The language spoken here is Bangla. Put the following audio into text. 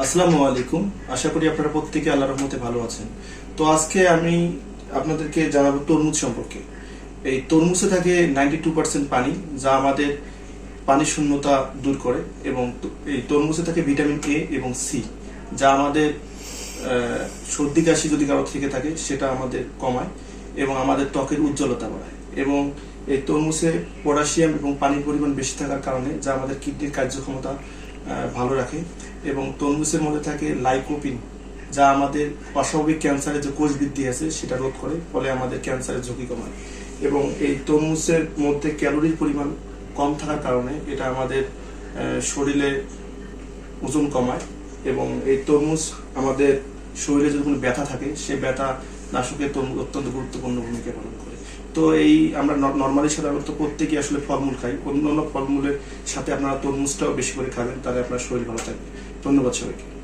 আসসালামু আলাইকুম। আশা করি আপনারা প্রত্যেকে আল্লাহ রহমতে ভালো আছেন। তো আজকে আমি আপনাদেরকে জানাব তরমুজ সম্পর্কে। এই তরমুজে থাকে নাইনটি টু পার্সেন্ট পানি, যা আমাদের পানি শূন্যতা দূর করে এবং এই তরমুজে থাকে ভিটামিন এ এবং সি যা আমাদের সর্দি, কাশি যদি কারও থেকে থাকে, সেটা আমাদের কমায় এবং আমাদের ত্বকের উজ্জ্বলতা বাড়ায়। এবং এই তরমুজে পটাশিয়াম এবং পানির পরিমাণ বেশি থাকার কারণে যা আমাদের কিডনির কার্যক্ষমতা ভালো রাখে। এবং তরমুজের মধ্যে থাকে লাইকোপিন, যা আমাদের অস্বাভাবিক ক্যান্সারের যে কোষ বৃদ্ধি আছে সেটা রোধ করে, ফলে আমাদের ক্যান্সারের ঝুঁকি কমায়। এবং এই তরমুজের মধ্যে ক্যালোরির পরিমাণ কম থাকার কারণে এটা আমাদের শরীরে ওজন কমায় এবং এই তরমুজ আমাদের শরীরে যদি কোনো ব্যথা থাকে, সে ব্যথা নাশকের অত্যন্ত গুরুত্বপূর্ণ ভূমিকা পালন করে। তো এই আমরা নর্মালি সাধারণত প্রত্যেকেই আসলে ফলমূল খাই। অন্য অন্য ফলমূলের সাথে আপনারা তরমুজটাও বেশি করে খাবেন, তাহলে আপনার শরীর ভালো থাকবে। ধন্যবাদ সবাইকে।